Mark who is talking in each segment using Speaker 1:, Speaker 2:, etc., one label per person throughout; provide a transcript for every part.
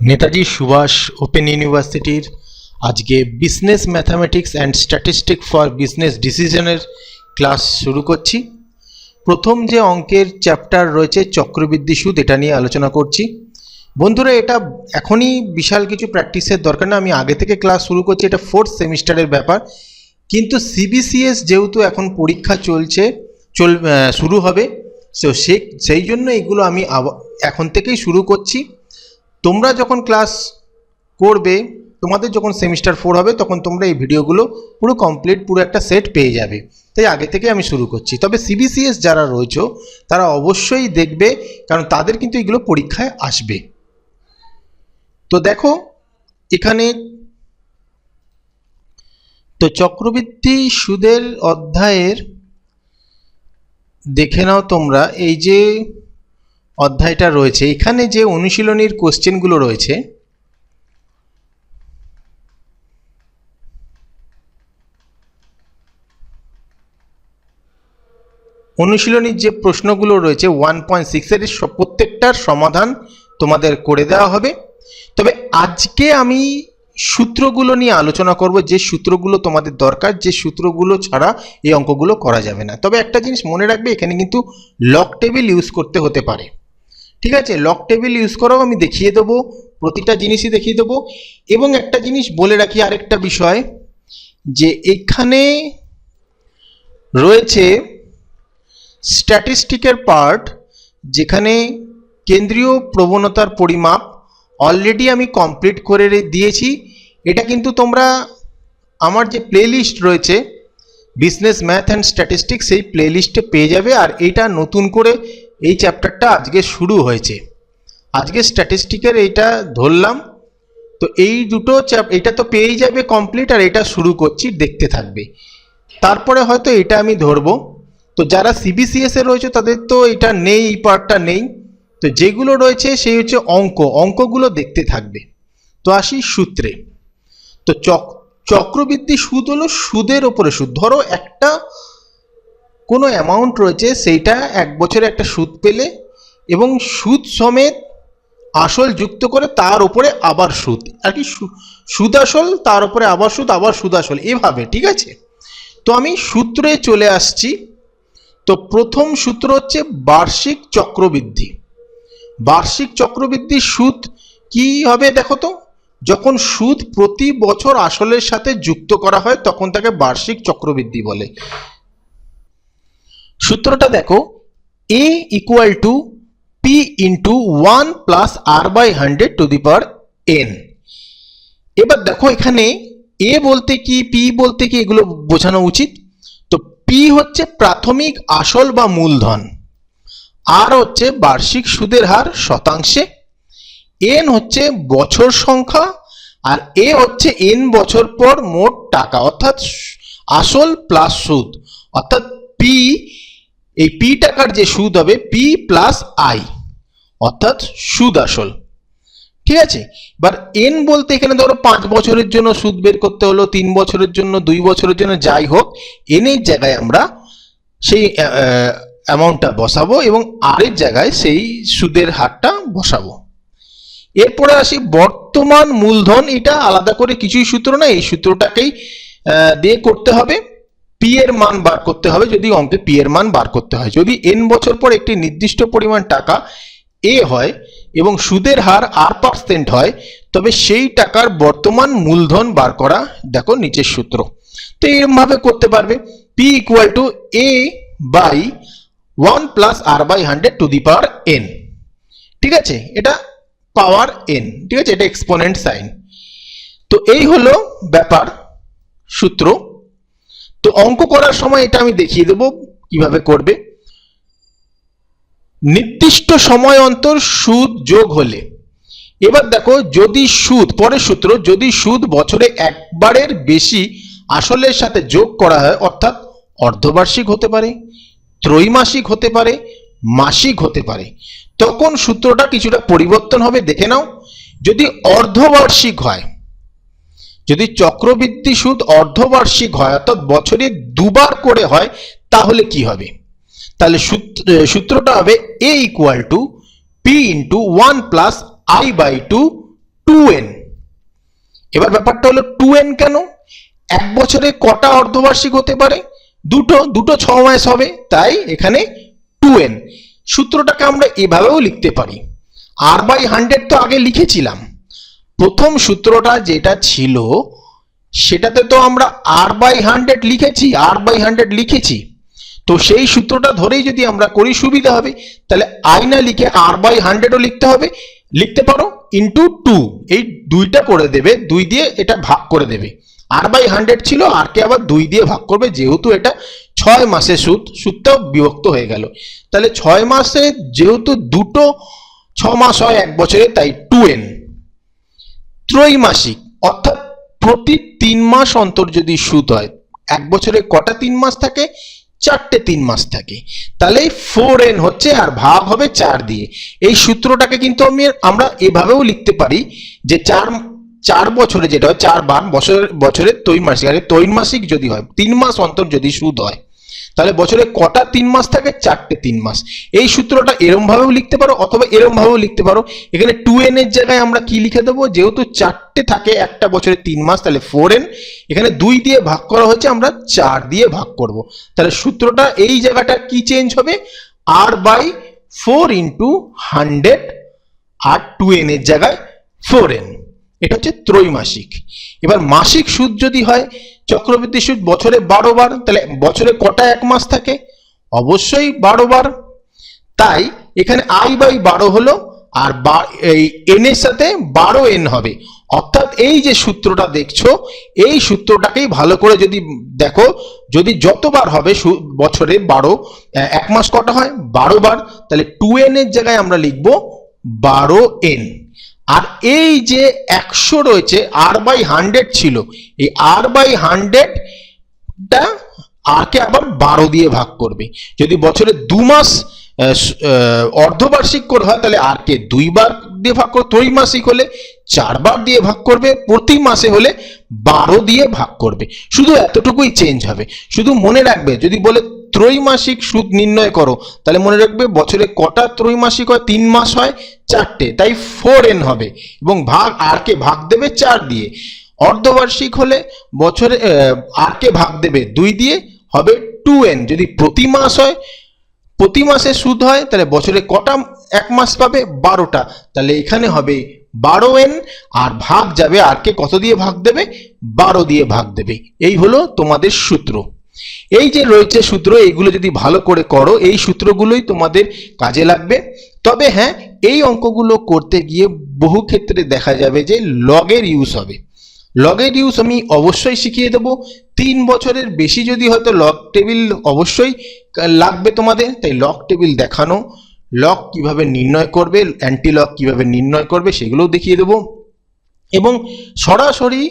Speaker 1: Netaji Subhash open ইউনিভার্সিটির আজকে business mathematics and statistic for business ডিসিশনের class শুরু করছি। প্রথম যে অঙ্কের চ্যাপ্টার রয়েছে, চক্রবৃদ্ধি সুদ, এটা নিয়ে আলোচনা করছি। বন্ধুরা, এটা এখনই বিশাল কিছু প্র্যাকটিসের দরকার না, আমি আগে থেকে ক্লাস শুরু করছি, এটা ফোর্থ সেমিস্টারের ব্যাপার। কিন্তু সিবিসিএস যেহেতু এখন পরীক্ষা চলছে, চল শুরু হবে, তো সে, সেই জন্য এগুলো আমি এখন থেকেই শুরু করছি। তোমরা যখন ক্লাস করবে, তোমাদের যখন সেমিস্টার ফোর হবে, তখন তোমরা এই ভিডিওগুলো পুরো কমপ্লিট পুরো একটা সেট পেয়ে যাবে। তাই আগে থেকে আমি শুরু করছি। তবে সিবিসিএস যারা রয়েছে, তারা অবশ্যই দেখবে, কারণ তাদের কিন্তু এগুলো পরীক্ষায় আসবে। তো দেখো, এখানে তো চক্রবৃদ্ধি সুদের অধ্যায়ের দেখে নাও তোমরা, এই যে অধ্যায়টা রয়েছে। এখানে যে অনুশীলনীর কোশ্চেনগুলো রয়েছে, অনুশীলনীর যে প্রশ্নগুলো রয়েছে ওয়ান পয়েন্ট সিক্সের প্রত্যেকটার সমাধান তোমাদের করে দেওয়া হবে। তবে আজকে আমি সূত্রগুলো নিয়ে আলোচনা করব, যে সূত্রগুলো তোমাদের দরকার, যে সূত্রগুলো ছাড়া এই অঙ্কগুলো করা যাবে না। তবে একটা জিনিস মনে রাখবে, এখানে কিন্তু লক টেবিল ইউজ করতে হতে পারে। ঠিক আছে লক টেবিল ইউজ করাও আমি দেখিয়ে দেবো, প্রতিটা জিনিসই দেখিয়ে দেবো। এবং একটা জিনিস বলে রাখি আরেকটা বিষয়, যে এখানে রয়েছে স্ট্যাটিস্টিকের পার্ট যেখানে কেন্দ্রীয় প্রবণতার পরিমাপ অলরেডি আমি কমপ্লিট করে দিয়েছি। এটা কিন্তু তোমরা আমার যে প্লেলিস্ট রয়েছে বিজনেস ম্যাথ অ্যান্ড স্ট্যাটিস্টিক্স সেই প্লেলিস্টে পেয়ে যাবে। আর এটা নতুন করে এই চ্যাপ্টারটা আজকে শুরু হয়েছে। আজকে স্ট্যাটিস্টিকের এইটা ধরলাম। তো এই দুটো চ্যাপ এটা তো পেয়েই যাবে কমপ্লিট আর এটা শুরু করছি, দেখতে থাকবে। তারপরে হয়তো এটা আমি ধরবো। তো যারা সিবিসিএস রয়েছে, তাদের তো এটা নেই, এই পার্টটা নেই। তো যেগুলো রয়েছে, সেই হচ্ছে অঙ্ক। অঙ্কগুলো দেখতে থাকবে। তো আসি সূত্রে। তো চক, চক্রবৃদ্ধি সুদ হলো সুদের ওপরে সুদ। ধরো একটা কোনো অ্যামাউন্ট রয়েছে, সেইটা এক বছরে একটা সুদ পেলে এবং সুদ সমেত আসল যুক্ত করে তার উপরে আবার সুদ। আর কি সুদ আসল, তার উপরে আবার সুদ আবার সুদ আসল, এভাবে, ঠিক আছে? তো আমি সূত্রে চলে আসছি। তো প্রথম সূত্র হচ্ছে বার্ষিক চক্রবৃদ্ধি। বার্ষিক চক্রবৃদ্ধি সুদ কি হবে দেখো তো? যখন সুদ প্রতি বছর আসলের সাথে যুক্ত করা হয়, তখন তাকে বার্ষিক চক্রবৃদ্ধি বলে। সূত্রটা দেখো A equal to P into one plus R by hundred to the power N এবার দেখো এখানে এ বলতে কি পি বলতে কি, এগুলো বোঝানো উচিত। তো পি হচ্ছে প্রাথমিক আসল বা মূলধন। আর হচ্ছে বার্ষিক সুদের হার শতাংশে। এন হচ্ছে বছর সংখ্যা আর এ হচ্ছে এন বছর পর মোট টাকা, অর্থাৎ আসল প্লাস সুদ। অর্থাৎ পি এই পি টাকার যে সুদ হবে পি প্লাস আই অর্থাৎ সুদ আসল। ঠিক আছে? এবার এন বলতে এখানে ধরো পাঁচ বছরের জন্য সুদ বের করতে হলো, তিন বছরের জন্য, দুই বছরের জন্য, যাই হোক এন এর জায়গায় আমরা সেই অ্যামাউন্টটা বসাবো এবং আর এর জায়গায় সেই সুদের হারটা বসাবো। এরপরে আসি বর্তমান মূলধন, এটা আলাদা করে কিছুই সূত্র না, এই সূত্রটাকেই দিয়ে করতে হবে। পি এর মান বার করতে হবে, যদি অঙ্কে পি এর মান বার করতে হয়। যদি এন বছর পর একটি নির্দিষ্ট পরিমাণ টাকা এ হয় এবং সুদের হার আর পার্সেন্ট হয়, তবে সেই টাকার বর্তমান মূলধন বার করা দেখো নিচের সূত্র। তো এরকমভাবে করতে পারবে। P equal to A by one plus R by hundred to the power N ঠিক আছে? এটা পাওয়ার এন ঠিক আছে? এটা এক্সপোনেন্ট সাইন তো এই হলো ব্যাপার, সূত্র। তো অঙ্ক করার সময় এটা আমি দেখিয়ে দেবো কীভাবে করবে। নির্দিষ্ট সময় অন্তর সুদ যোগ হলে। এবার দেখো, যদি সুদ, পরের সূত্র, যদি সুদ বছরে একবারের বেশি আসলের সাথে যোগ করা হয়, অর্থাৎ অর্ধবার্ষিক হতে পারে, ত্রৈমাসিক হতে পারে, মাসিক হতে পারে, তখন সূত্রটা কিছুটা পরিবর্তন হবে। দেখে নাও, যদি অর্ধবার্ষিক হয়, যদি চক্রবৃদ্ধি সুদ অর্ধবার্ষিক হয়, অর্থাৎ বছরে দুবার করে হয়, তাহলে কি হবে? তাহলে সূত্র সূত্রটা হবে A equal to P into one plus I by two to N এবার ব্যাপারটা হলো টু এন কেন? এক বছরে কটা অর্ধবার্ষিক হতে পারে? দুটো দুটো ছ মাস হবে, তাই এখানে টু এন সূত্রটাকে আমরা এভাবেও লিখতে পারি। আর বাই হান্ড্রেড তো আগে লিখেছিলাম। প্রথম সূত্রটা যেটা ছিল, সেটাতে তো আমরা আর বাই হান্ড্রেড লিখেছি আর বাই হান্ড্রেড লিখেছি। তো সেই সূত্রটা ধরেই যদি আমরা করি সুবিধা হবে, তাহলে আয়না লিখে আর বাই হান্ড্রেডও লিখতে হবে। লিখতে পারো ইন্টু টু এই দুইটা করে দেবে, দুই দিয়ে এটা ভাগ করে দেবে। আর বাই হান্ড্রেড ছিল আর কে আবার দুই দিয়ে ভাগ করবে, যেহেতু এটা ছয় মাসের সুদ, সুদটাও বিভক্ত হয়ে গেল। তাহলে ছয় মাসে যেহেতু দুটো, ছ মাস হয় এক বছরে, তাই টু এন ত্রৈমাসিক, অর্থাৎ প্রতি তিন মাস অন্তর যদি সুদ হয়, এক বছরে কটা তিন মাস থাকে? চারটে তিন মাস থাকে। তাহলে ফোর এন হচ্ছে আর ভাগ হবে চার দিয়ে। এই সূত্রটাকে কিন্তু আমি আমরা এভাবেও লিখতে পারি যে চার চার বছরে যেটা হয়, চার বান বছরের বছরের তৈমাসিক। আরে ত্রৈমাসিক যদি হয়, তিন মাস অন্তর যদি সুদ হয় তাহলে বছরে কটা তিন মাস থাকে? চারটে তিন মাস। এই সূত্রটা এরম ভাবেও লিখতে পারো অথবা এরম ভাবেও লিখতে পারো। এখানে টু এন এর জায়গায় আমরা কি লিখে দেবো? যেহেতু চারটে থাকে, একটা বছরে তিন মাস, তাহলে ফোর এন এখানে দুই দিয়ে ভাগ করা হচ্ছে আমরা চার দিয়ে ভাগ করব। তাহলে সূত্রটা এই জায়গাটা কি চেঞ্জ হবে? R by four into hundred R two N এর জায়গায় ফোর এন এটা হচ্ছে ত্রৈমাসিক। এবার মাসিক সুদ যদি হয়, চক্রবৃদ্ধি সুদ বছরে বারো বার, তাহলে বছরে কটা এক মাস থাকে? অবশ্যই বারো বার। তাই এখানে আই বাই বারো হলো, আর এই এন এর সাথে বারো এন হবে। অর্থাৎ এই যে সূত্রটা দেখছ, এই সূত্রটাকেই ভালো করে যদি দেখো, যদি যতবার হবে বছরে বারো এক মাস কটা হয়? বারো বার। তাহলে টু এন এর জায়গায় আমরা লিখব বারো এন আর এই যে একশো রয়েছে আর বাই হান্ড্রেড ছিল, এই আর বাই হান্ড্রেডটা আরকে আবার বারো দিয়ে ভাগ করবে। যদি বছরে দু মাস অর্ধবার্ষিক করে হয়, তাহলে আরকে দুইবার দিয়ে ভাগ করবে ত্রৈমাসিক হলে চারবার দিয়ে ভাগ করবে, প্রতি মাসে হলে বারো দিয়ে ভাগ করবে। শুধু এতটুকুই চেঞ্জ হবে। শুধু মনে রাখবে, যদি বলে ত্রৈমাসিক সুদ নির্ণয় করো। তাহলে মনে রাখবে, বছরে কটা ত্রৈমাসিক হয়? তিন মাস হয়, চারটে। তাই ফোর এন হবে। এবং ভাগ আরকে ভাগ দেবে চার দিয়ে। অর্ধবার্ষিক হলে বছরে আরকে ভাগ দেবে দুই দিয়ে, হবে টু এন যদি প্রতি মাস হয়, প্রতি মাসে সুদ হয়, তাহলে বছরে কটা এক মাস পাবে? বারোটা। তাহলে এখানে হবে বারো এন আর ভাগ যাবে আরকে কত দিয়ে ভাগ দেবে? বারো দিয়ে ভাগ দেবে। এই হলো তোমাদের সূত্র। এই যে রয়েছে সূত্র, এইগুলো যদি ভালো করে করো, এই সূত্রগুলোই তোমাদের কাজে লাগবে। তবে হ্যাঁ এই অঙ্কগুলো করতে গিয়ে বহু ক্ষেত্রে দেখা যাবে যে লগের ইউজ হবে। লগের ইউজ আমি অবশ্যই শিখিয়ে দেবো। তিন বছরের বেশি যদি হয়তো লগ টেবিল অবশ্যই লাগবে তোমাদের, তাই লগ টেবিল দেখানো। লগ কীভাবে নির্ণয় করবে অ্যান্টি লগ কীভাবে নির্ণয় করবে, সেগুলোও দেখিয়ে দেবো। এবং সরাসরি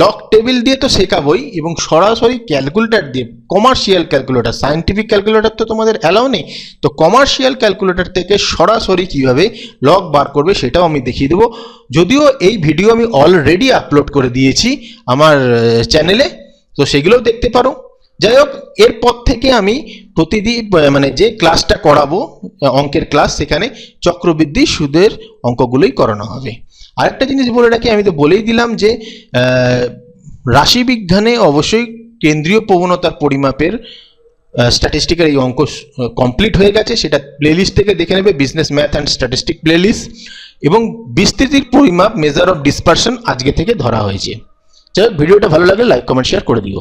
Speaker 1: লক টেবিল দিয়ে তো শেখাবই এবং সরাসরি ক্যালকুলেটর দিয়ে কমার্শিয়াল ক্যালকুলেটার সায়েন্টিফিক ক্যালকুলেটর তো তোমাদের অ্যালাউ নেই। তো কমার্শিয়াল ক্যালকুলেটর থেকে সরাসরি কীভাবে লক বার করবে সেটাও আমি দেখিয়ে দেবো। যদিও এই ভিডিও আমি অলরেডি আপলোড করে দিয়েছি আমার চ্যানেলে তো সেগুলোও দেখতে পারো। যাই হোক, এরপর থেকে আমি প্রতিদিন মানে যে ক্লাসটা করাবো, অঙ্কের ক্লাস সেখানে চক্রবৃদ্ধি সুদের অঙ্কগুলোই করানো হবে। আরেকটা জিনিস বলে রাখি, আমি তো বলেই দিলাম যে রাশিবিজ্ঞানে অবশ্যই কেন্দ্রীয় প্রবণতার পরিমাপের স্ট্যাটিস্টিকের এই অঙ্ক কমপ্লিট হয়ে গেছে। সেটা প্লেলিস্ট থেকে দেখে নেবে business math and statistic playlist এবং বিস্তৃতির পরিমাপ মেজার অফ ডিসপারশন আজকে থেকে ধরা হয়েছে। যাই ভিডিওটা ভালো লাগলে লাইক কমেন্ট শেয়ার করে দিও।